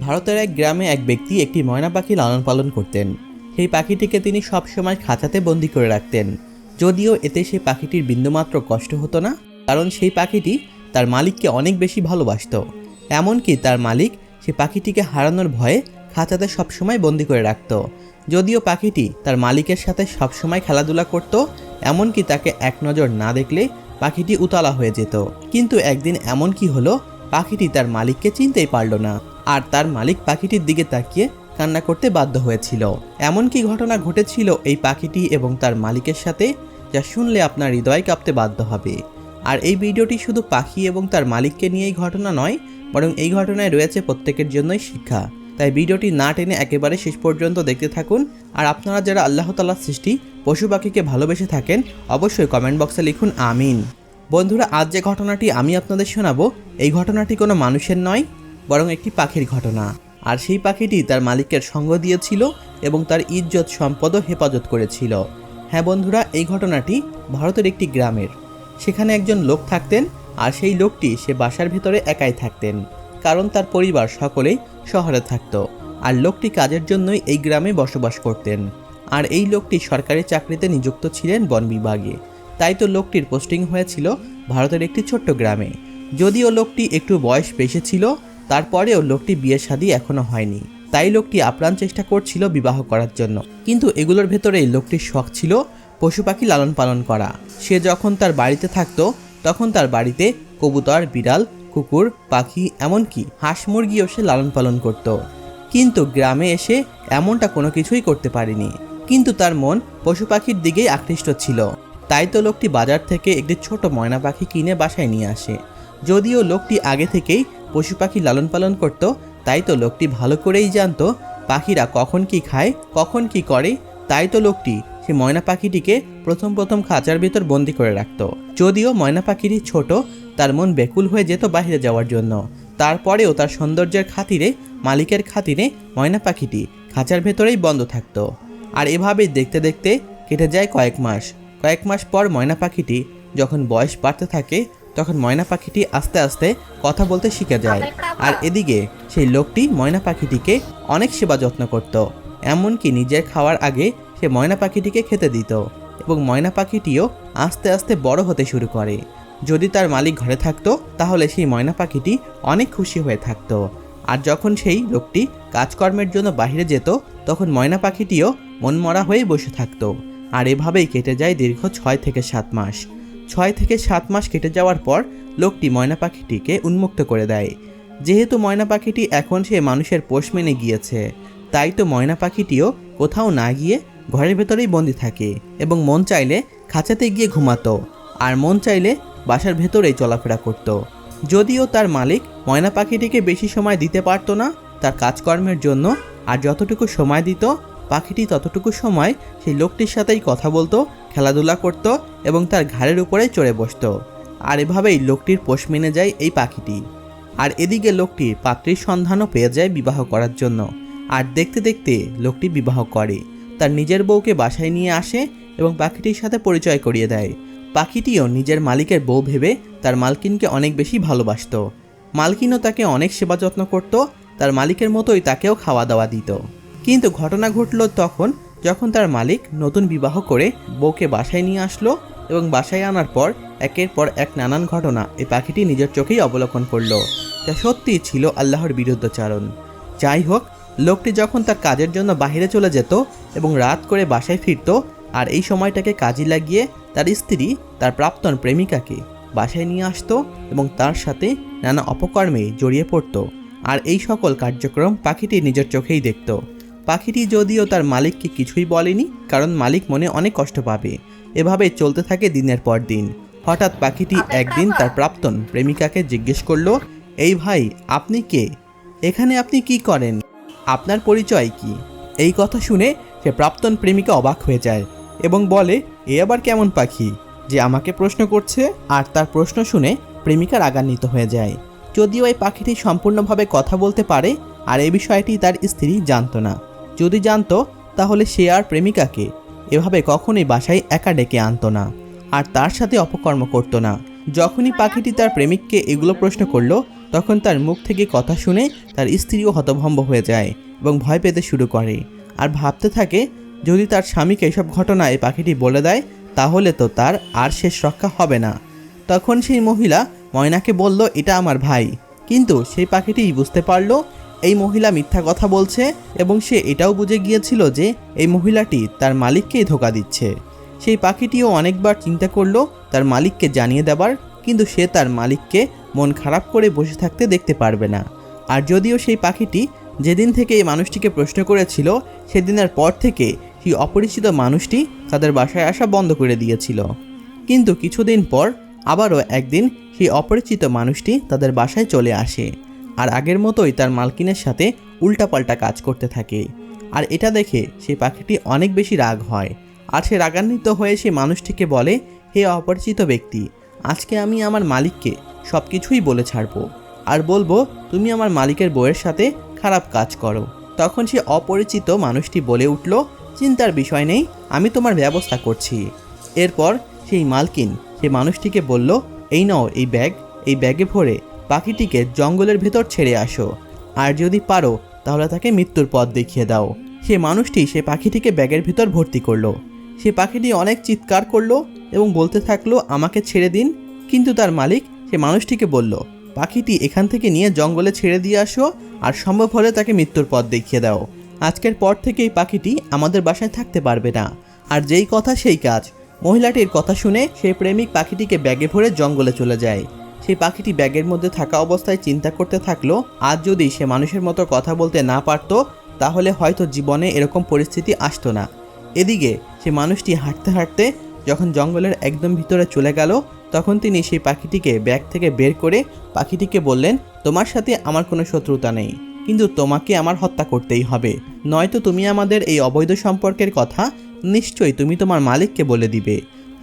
ভারতের এক গ্রামে এক ব্যক্তি একটি ময়না পাখি লালন পালন করতেন। সেই পাখিটিকে তিনি সবসময় খাঁচাতে বন্দি করে রাখতেন। যদিও এতে সেই পাখিটির বিন্দুমাত্র কষ্ট হতো না, কারণ সেই পাখিটি তার মালিককে অনেক বেশি ভালোবাসত। এমনকি তার মালিক সে পাখিটিকে হারানোর ভয়ে খাঁচাতে সবসময় বন্দি করে রাখত। যদিও পাখিটি তার মালিকের সাথে সবসময় খেলাধুলা করত, এমনকি তাকে এক নজর না দেখলে পাখিটি উতলা হয়ে যেত। কিন্তু একদিন এমন কি হলো, পাখিটি তার মালিককে চিনতেই পারল না। আর তার মালিক পাখিটির দিকে তাকিয়ে কান্না করতে বাধ্য হয়েছিল। এমন কি ঘটনা ঘটেছিল এই পাখিটি এবং তার মালিকের সাথে, যা শুনলে আপনার হৃদয় কাঁপতে বাধ্য হবে। আর এই ভিডিওটি শুধু পাখি এবং তার মালিককে নিয়েই ঘটনা নয়, বরং এই ঘটনায় রয়েছে প্রত্যেকের জন্যই শিক্ষা। তাই ভিডিওটি না টেনে একেবারে শেষ পর্যন্ত দেখতে থাকুন। আর আপনারা যারা আল্লাহ তালার সৃষ্টি, পশু পাখিকে ভালোবেসে থাকেন, অবশ্যই কমেন্ট বক্সে লিখুন আমিন। বন্ধুরা, আজ যে ঘটনাটি আমি আপনাদের শোনাবো, এই ঘটনাটি কোনো মানুষের নয় বরং একটি পাখির ঘটনা। আর সেই পাখিটি তার মালিকের সঙ্গ দিয়েছিল এবং তার ইজ্জত সম্পদও হেফাজত করেছিল। হ্যাঁ বন্ধুরা, এই ঘটনাটি ভারতের একটি গ্রামের। সেখানে একজন লোক থাকতেন আর সেই লোকটি সে বাসার ভিতরে একাই থাকতেন, কারণ তার পরিবার সকলেই শহরে থাকত। আর লোকটি কাজের জন্যই এই গ্রামে বসবাস করতেন। আর এই লোকটি সরকারি চাকরিতে নিযুক্ত ছিলেন বন বিভাগে। তাই তো লোকটির পোস্টিং হয়েছিল ভারতের একটি ছোট্ট গ্রামে। যদিও লোকটি একটু বয়স বেশি ছিল তারপরেও লোকটি বিয়ে শাদী এখনও হয়নি। তাই লোকটি আপ্রাণ চেষ্টা করছিল বিবাহ করার জন্য। কিন্তু এগুলোর ভেতরেই লোকটির শখ ছিল পশু পাখি লালন পালন করা। সে যখন তার বাড়িতে থাকতো, তখন তার বাড়িতে কবুতর, বিড়াল, কুকুর, পাখি, এমনকি হাঁস মুরগিও সে লালন পালন করত। কিন্তু গ্রামে এসে এমনটা কোনো কিছুই করতে পারেনি। কিন্তু তার মন পশু পাখির দিকেই আকৃষ্ট ছিল। তাই তো লোকটি বাজার থেকে একটি ছোট ময়না পাখি কিনে বাসায় নিয়ে আসে। যদিও লোকটি আগে থেকেই পশু পাখি লালন পালন করত, তাই তো লোকটি ভালো করেই জানত পাখিরা কখন কি খায়, কখন কি করে, তাই তো লোকটি সে ময়না পাখিটিকে প্রথম প্রথম খাঁচার ভিতর বন্দি করে রাখত। যদিও ময়না পাখিটি ছোট, তার মন বেকুল হয়ে যেত বাইরে যাওয়ার জন্য। তারপরেও তার সৌন্দর্যের খাতিরে, মালিকের খাতিরে ময়না পাখিটি খাঁচার ভেতরেই বন্ধ থাকত। আর এভাবেই দেখতে দেখতে কেটে যায় কয়েক মাস। কয়েক মাস পর ময়না পাখিটি যখন বয়স বাড়তে থাকে তখন ময়না পাখিটি আস্তে আস্তে কথা বলতে শিখে যায়। আর এদিকে সেই লোকটি ময়না পাখিটিকে অনেক সেবা যত্ন করত। এমনকি নিজের খাওয়ার আগে সে ময়না পাখিটিকে খেতে দিত এবং ময়না পাখিটিও আস্তে আস্তে বড় হতে শুরু করে। যদি তার মালিক ঘরে থাকতো, তাহলে সেই ময়না পাখিটি অনেক খুশি হয়ে থাকতো। আর যখন সেই লোকটি কাজকর্মের জন্য বাইরে যেত, তখন ময়না পাখিটিও মনমরা হয়ে বসে থাকতো। আর এভাবেই কেটে যায় দীর্ঘ ছয় থেকে সাত মাস। ছয় থেকে সাত মাস কেটে যাওয়ার পর লোকটি ময়না পাখিটিকে উন্মুক্ত করে দেয়। যেহেতু ময়না পাখিটি এখন সে মানুষের পোষ মেনে গিয়েছে, তাই তো ময়না পাখিটিও কোথাও না গিয়ে ঘরের ভেতরেই বন্দি থাকে এবং মন চাইলে খাঁচাতে গিয়ে ঘুমাতো আর মন চাইলে বাসার ভেতরেই চলাফেরা করত। যদিও তার মালিক ময়না পাখিটিকে বেশি সময় দিতে পারতো না, তার কাজকর্মের জন্য আর যতটুকু সময় দিত পাখিটি ততটুকু সময় সেই লোকটির সাথেই কথা বলতো, খেলাধুলা করত এবং তার ঘাড়ের উপরে চড়ে বসতো। আর এভাবেই লোকটির পোষ মেনে যায় এই পাখিটি। আর এদিকে লোকটি পাত্রীর সন্ধানও পেয়ে যায় বিবাহ করার জন্য। আর দেখতে দেখতে লোকটি বিবাহ করে। তার নিজের বউকে বাসায় নিয়ে আসে এবং পাখিটির সাথে পরিচয় করিয়ে দেয়। পাখিটিও নিজের মালিকের বউ ভেবে তার মালকিনকে অনেক বেশি ভালোবাসতো। মালকিনও তাকে অনেক সেবা যত্ন করত, তার মালিকের মতোই তাকেও খাওয়া দাওয়া দিত। কিন্তু ঘটনা ঘটল তখন যখন তার মালিক নতুন বিবাহ করে বউকে বাসায় নিয়ে আসলো এবং বাসায় আনার পর একের পর এক নানান ঘটনা এই পাখিটি নিজের চোখেই অবলোকন করল। যা সত্যিই ছিল আল্লাহর বিরুদ্ধচারণ। যাই হোক, লোকটি যখন তার কাজের জন্য বাইরে চলে যেত এবং রাত করে বাসায় ফিরত, আর এই সময়টাকে কাজে লাগিয়ে তার স্ত্রী, তার প্রাক্তন প্রেমিকাকে বাসায় নিয়ে আসতো এবং তার সাথে নানা অপকর্মে জড়িয়ে পড়তো। আর এই সকল কার্যক্রম পাখিটি নিজের চোখেই দেখত। পাখিটি যদিও তার মালিককে কিছুই বলেনি কারণ মালিক মনে অনেক কষ্ট পাবে। এভাবে চলতে থাকে দিনের পর দিন। হঠাৎ পাখিটি একদিন তার প্রাক্তন প্রেমিকাকে জিজ্ঞেস করল এই ভাই আপনি কে? এখানে আপনি কি করেন? আপনার পরিচয় কি? এই কথা শুনে সে প্রাক্তন প্রেমিকা অবাক হয়ে যায় এবং বলে এ আবার কেমন পাখি যে আমাকে প্রশ্ন করছে? আর তার প্রশ্ন শুনে প্রেমিকা রাগান্বিত হয়ে যায়। যদিও এই পাখিটি সম্পূর্ণভাবে কথা বলতে পারে আর এই বিষয়টি তার স্ত্রী জানত না। যদি জানতো, তাহলে সে আর প্রেমিকাকে এভাবে কখনোই বাসায় একা ডেকে আনতো না। আর তার সাথে অপকর্ম করতো না। যখনই পাখিটি তার প্রেমিককে এগুলো প্রশ্ন করল, তখন তার মুখ থেকে কথা শুনে তার স্ত্রীও হতভম্ব হয়ে যায় এবং ভয় পেতে শুরু করে। আর ভাবতে থাকে, যদি তার স্বামীকে এসব ঘটনা এই পাখিটি বলে দেয়, তাহলে তো তার আর শেষ রক্ষা হবে না। তখন সেই মহিলা ময়নাকে বলল, এটা আমার ভাই। কিন্তু সেই পাখিটি বুঝতে পারল এই মহিলা মিথ্যা কথা বলছে এবং সে এটাও বুঝে গিয়েছিল যে এই মহিলাটি তার মালিককেই ধোকা দিচ্ছে। সেই পাখিটিও অনেকবার চিন্তা করল তার মালিককে জানিয়ে দেবার, কিন্তু সে তার মালিককে মন খারাপ করে বসে থাকতে দেখতে পারবে না। আর যদিও সেই পাখিটি যেদিন থেকে এই মানুষটিকে প্রশ্ন করেছিল, সেদিনের পর থেকে সেই অপরিচিত মানুষটি তাদের বাসায় আসা বন্ধ করে দিয়েছিল। কিন্তু কিছুদিন পর আবারও একদিন সেই অপরিচিত মানুষটি তাদের বাসায় চলে আসে। আর আগের মতোই তার মালকিনের সাথে উল্টাপাল্টা কাজ করতে থাকে। আর এটা দেখে সেই পাখিটি অনেক বেশি রাগ হয়। আর সে রাগান্বিত হয়ে সেই মানুষটিকে বলে, হে অপরিচিত ব্যক্তি, আজকে আমি আমার মালিককে সব কিছুই বলে ছাড়বো। আর বলব, তুমি আমার মালিকের বউয়ের সাথে খারাপ কাজ করো। তখন সে অপরিচিত মানুষটি বলে উঠল, চিন্তার বিষয় নেই, আমি তোমার ব্যবস্থা করছি। এরপর সেই মালকিন সে মানুষটিকে বলল, এই নাও এই ব্যাগ, এই ব্যাগে ভরে পাখিটিকে জঙ্গলের ভেতর ছেড়ে আসো। আর যদি পারো, তাহলে তাকে মৃত্যুর পথ দেখিয়ে দাও। সে মানুষটি সে পাখিটিকে ব্যাগের ভিতর ভর্তি করল। সে পাখিটি অনেক চিৎকার করল এবং বলতে থাকল, আমাকে ছেড়ে দিন। কিন্তু তার মালিক সে মানুষটিকে বলল, পাখিটি এখান থেকে নিয়ে জঙ্গলে ছেড়ে দিয়ে আসো, আর সম্ভব হলে তাকে মৃত্যুর পথ দেখিয়ে দাও। আজকের পর থেকে এই পাখিটি আমাদের বাসায় থাকতে পারবে না। আর যেই কথা সেই কাজ। মহিলাটির কথা শুনে সেই প্রেমিক পাখিটিকে ব্যাগে ভরে জঙ্গলে চলে যায়। সেই পাখিটি ব্যাগের মধ্যে থাকা অবস্থায় চিন্তা করতে থাকল, আজ যদি সে মানুষের মতো কথা বলতে না পারতো, তাহলে হয়তো জীবনে এরকম পরিস্থিতি আসতো না। এদিকে সে মানুষটি হাঁটতে হাঁটতে যখন জঙ্গলের একদম ভিতরে চলে গেল, তখন তিনি সেই পাখিটিকে ব্যাগ থেকে বের করে পাখিটিকে বললেন, তোমার সাথে আমার কোনো শত্রুতা নেই, কিন্তু তোমাকে আমার হত্যা করতেই হবে। নয়তো তুমি আমাদের এই অবৈধ সম্পর্কের কথা নিশ্চয়ই তুমি তোমার মালিককে বলে দিবে।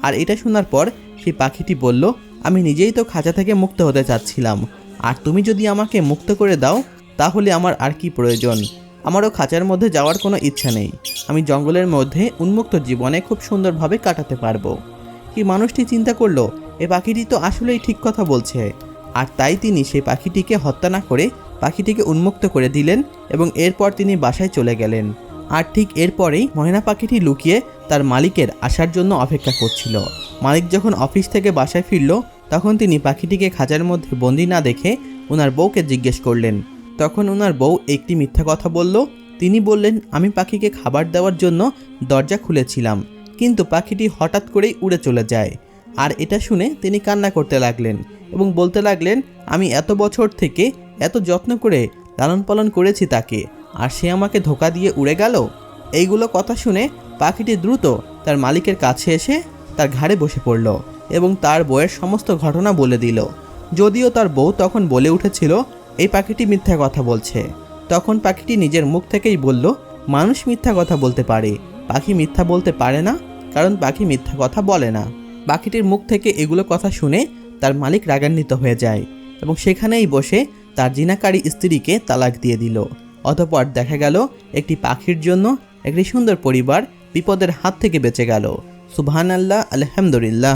আর এটা শোনার পর সেই পাখিটি বলল আমি নিজেই তো খাঁচা থেকে মুক্ত হতে চাচ্ছিলাম। আর তুমি যদি আমাকে মুক্ত করে দাও, তাহলে আমার আর কি প্রয়োজন? আমারও খাঁচার মধ্যে যাওয়ার কোনো ইচ্ছা নেই। আমি জঙ্গলের মধ্যে উন্মুক্ত জীবনে খুব সুন্দরভাবে কাটাতে পারব। কি মানুষটি চিন্তা করল, এ পাখিটি তো আসলেই ঠিক কথা বলছে। আর তাই তিনি সেই পাখিটিকে হত্যা না করে পাখিটিকে উন্মুক্ত করে দিলেন এবং এরপর তিনি বাসায় চলে গেলেন। আর ঠিক এরপরেই ময়না পাখিটি লুকিয়ে তার মালিকের আসার জন্য অপেক্ষা করছিল। মালিক যখন অফিস থেকে বাসায় ফিরল, তখন তিনি পাখিটিকে খাঁচার মধ্যে বন্দি না দেখে ওনার বউকে জিজ্ঞেস করলেন। তখন ওনার বউ একটি মিথ্যা কথা বলল। তিনি বললেন, আমি পাখিকে খাবার দেওয়ার জন্য দরজা খুলেছিলাম, কিন্তু পাখিটি হঠাৎ করেই উড়ে চলে যায়। আর এটা শুনে তিনি কান্না করতে লাগলেন এবং বলতে লাগলেন, আমি এত বছর থেকে এত যত্ন করে লালন পালন করেছি তাকে, আর সে আমাকে ধোকা দিয়ে উড়ে গেল? এইগুলো কথা শুনে পাখিটি দ্রুত তার মালিকের কাছে এসে তার ঘাড়ে বসে পড়ল এবং তার বউয়ের সমস্ত ঘটনা বলে দিল। যদিও তার বউ তখন বলে উঠেছিল, এই পাখিটি মিথ্যা কথা বলছে। তখন পাখিটি নিজের মুখ থেকেই বলল, মানুষ মিথ্যা কথা বলতে পারে। পাখি মিথ্যা বলতে পারে না, কারণ পাখি মিথ্যা কথা বলে না। পাখিটির মুখ থেকে এগুলো কথা শুনে তার মালিক রাগান্বিত হয়ে যায় এবং সেখানেই বসে তার জিনাকারী স্ত্রীকে তালাক দিয়ে দিল। অতপর দেখা গেল, একটি পাখির জন্য একটি সুন্দর পরিবার বিপদের হাত থেকে বেঁচে গেল। সুবহানাল্লাহ আলহামদুলিল্লাহ